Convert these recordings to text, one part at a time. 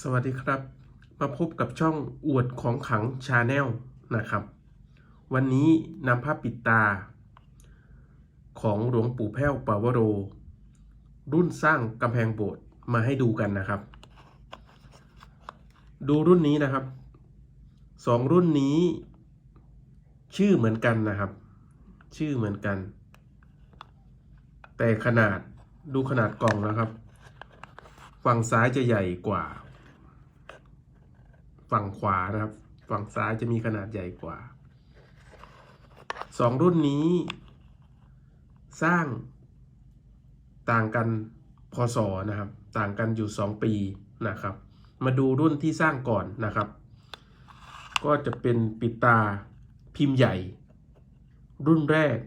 สวัสดีครับ มาพบกับช่องอวดของขังชาแนลนะครับ วันนี้นำภาพปิดตา ของหลวงปู่แพ้วปาวโร รุ่นสร้างกำแพงโบสถ์มาให้ดูกันนะครับ ดูรุ่นนี้นะครับสองรุ่นนี้ ชื่อเหมือนกันนะครับ ชื่อเหมือนกัน แต่ขนาดดูขนาดกล่องนะครับ ฝั่งซ้ายจะใหญ่กว่า ฝั่งขวานะครับ ฝั่งซ้ายจะมีขนาดใหญ่กว่าสองรุ่นนี้ สร้างต่างกันพศนะครับ ต่างกันอยู่สองปีนะครับ มาดูรุ่นที่สร้างก่อนนะครับ ก็จะเป็นปิดตาพิมพ์ใหญ่ รุ่นแรก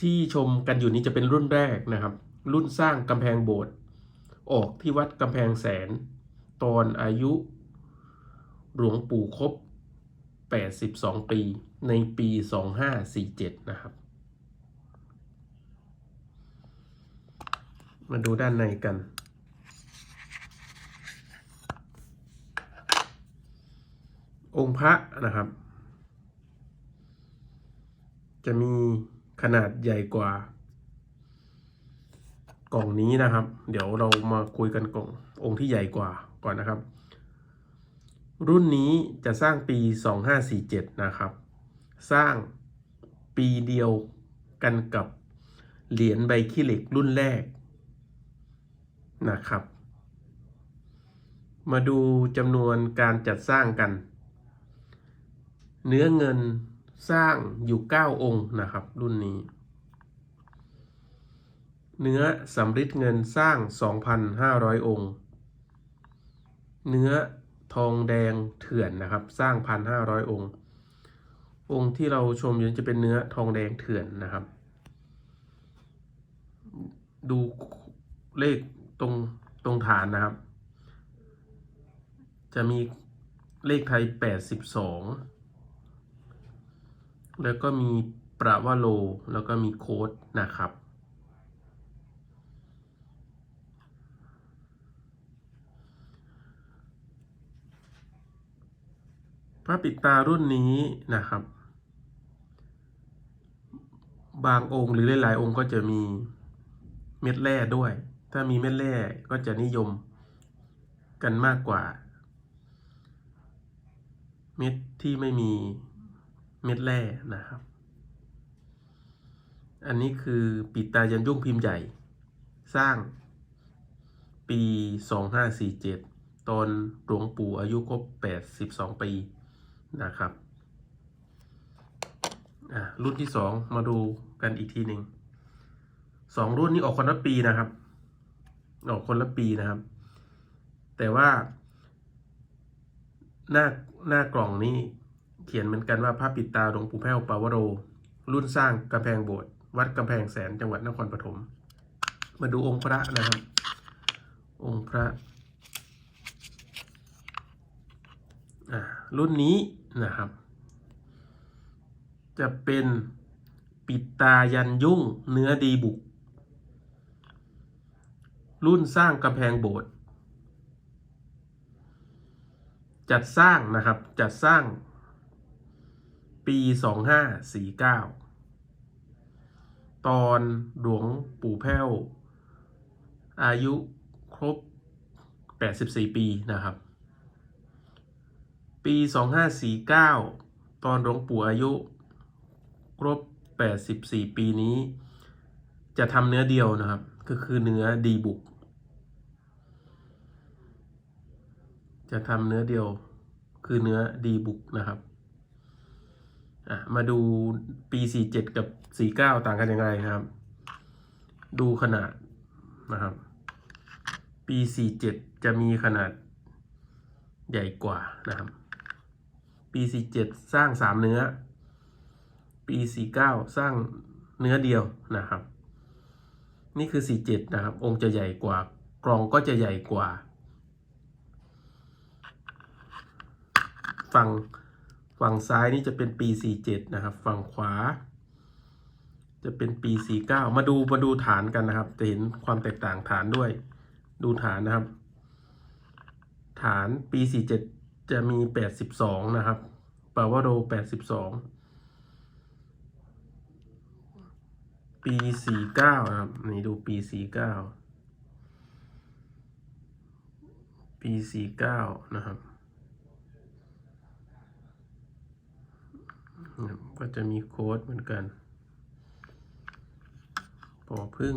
ที่ชมกันอยู่นี้จะเป็นรุ่นแรกนะครับ รุ่นสร้างกำแพงโบสถ์ออกที่วัดกำแพงแสน ตอนอายุ หลวงปู่ครบ 82 ปีในปี 2547 นะครับ มาดูด้านในกัน องค์พระนะครับ จะมีขนาดใหญ่กว่า กล่องนี้นะครับ เดี๋ยวเรามาคุยกันกล่ององค์ที่ใหญ่กว่าก่อนนะครับ รุ่นนี้จะสร้างปี 2547 นะครับ สร้างปีเดียวกันกับเหรียญใบขี้เหล็กรุ่นแรกนะครับ มาดูจำนวนการจัดสร้างกัน เนื้อเงินสร้างอยู่ 9 องค์นะครับ รุ่นนี้ เนื้อสำริดเงินสร้าง 2,500 องค์ เนื้อทองแดงเถื่อนนะครับ สร้าง 1,500 องค์ องค์ที่เราชมอยู่จะเป็นเนื้อทองแดงเถื่อนนะครับ ดูเลขตรงตรงฐานนะครับ จะมีเลขไทย 82 แล้วก็มีประวโล แล้วก็มีโค้ดนะครับ พระปิดตารุ่นนี้นะครับ บางองค์หรือหลายๆ องค์ก็จะมีเม็ดแร่ด้วย ถ้ามีเม็ดแร่ก็จะนิยมกันมากกว่า เม็ดที่ไม่มีเม็ดแร่นะครับ อันนี้คือปิดตายันยุ่งพิมพ์ใหญ่ สร้างปี 2547 ตอนหลวงปู่อายุครบ82 ปี นะครับอะรุ่นที่สองมาดูกันอีกทีหนึ่งสองรุ่นนี้ออกคนละปีนะครับ ออกคนละปีนะครับ แต่ว่า หน้าหน้ากล่องนี้เขียนเหมือนกันว่าพระปิดตาหลวงปู่แพ้วปาวโร รุ่นสร้างกำแพงโบสถ์วัดกำแพงแสนจังหวัดนครปฐมมาดูองค์พระนะครับ องค์พระอ่ารุ่นนี้ นะครับ จะเป็นปิดตายันยุ่งเนื้อดีบุก รุ่นสร้างกำแพงโบสถ์จัดสร้างนะครับ จัดสร้าง ปี2549ตอนหลวงปู่แพ้ว อายุครบ 84 ปีนะครับ ปี 2549 ตอนหลวงปู่อายุครบ 84 ปีนี้ จะทำเนื้อเดียวนะครับ ก็คือเนื้อดีบุก จะทำเนื้อเดียวคือเนื้อดีบุกนะครับมาดูปี 47 กับ 49 ต่างกันยังไงครับ ดูขนาดนะครับ ปี 47 จะมีขนาดใหญ่กว่านะครับ ปี47สร้าง3เนื้อ ปี49สร้างเนื้อเดียวนะครับ นี่คือ47นะครับ องค์จะใหญ่กว่ากรองก็จะใหญ่กว่า ฝั่งฝั่งซ้ายนี่จะเป็นปี47นะครับ ฝั่งขวา จะเป็นปี49มาดูมาดูฐานกันนะครับ จะเห็นความแตกต่างฐานด้วย ดูฐานนะครับ ฐานปีสี่เจ็ด จะมีแปดสิบสองนะครับปาวโรแปดสิบสองปีสี่เก้านะครับนี่ดูปีสี่เก้าปีสี่เก้านะครับ ก็จะมีโค้ดเหมือนกันปอพึ่ง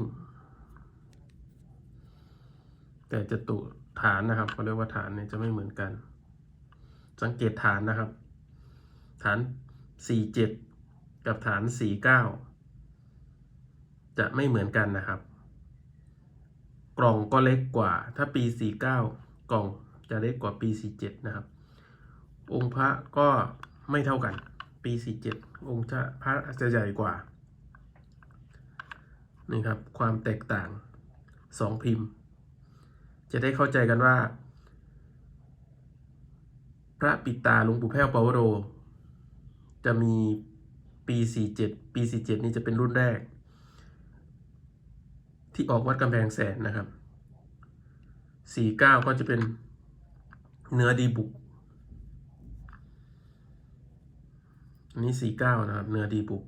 แต่จะตุฐานนะครับเขาเรียกว่าฐานเนี่ยจะไม่เหมือนกัน สังเกตฐานนะครับ ฐาน 47 กับฐาน 49 จะไม่เหมือนกันนะครับ กล่องก็เล็กกว่า ถ้าปี 49 กล่องจะเล็กกว่าปี 47 นะครับ องค์พระก็ไม่เท่ากัน ปี 47 องค์จะพระจะใหญ่กว่านี่ครับความแตกต่างสองพิมพ์ จะได้เข้าใจกันว่า ระปิดตาหลวงปู่แพ้วปาวโร จะมีปี47ปี47นี่จะเป็นรุ่นแรก ที่ออกวัดกำแพงแสนนะครับ 49 ก็จะเป็นเนื้อดีบุกอันนี้ 49 นะครับ เนื้อดีบุก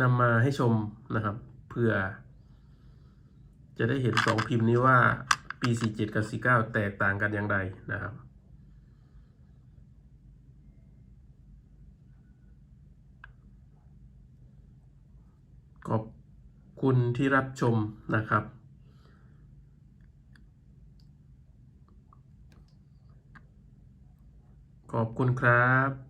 นำมาให้ชมนะครับเพื่อจะได้เห็นสองพิมพ์นี้ว่า ปี 47 กับ 49 แตกต่างกันอย่างไรนะครับ ขอบคุณที่รับชมนะครับ ขอบคุณครับ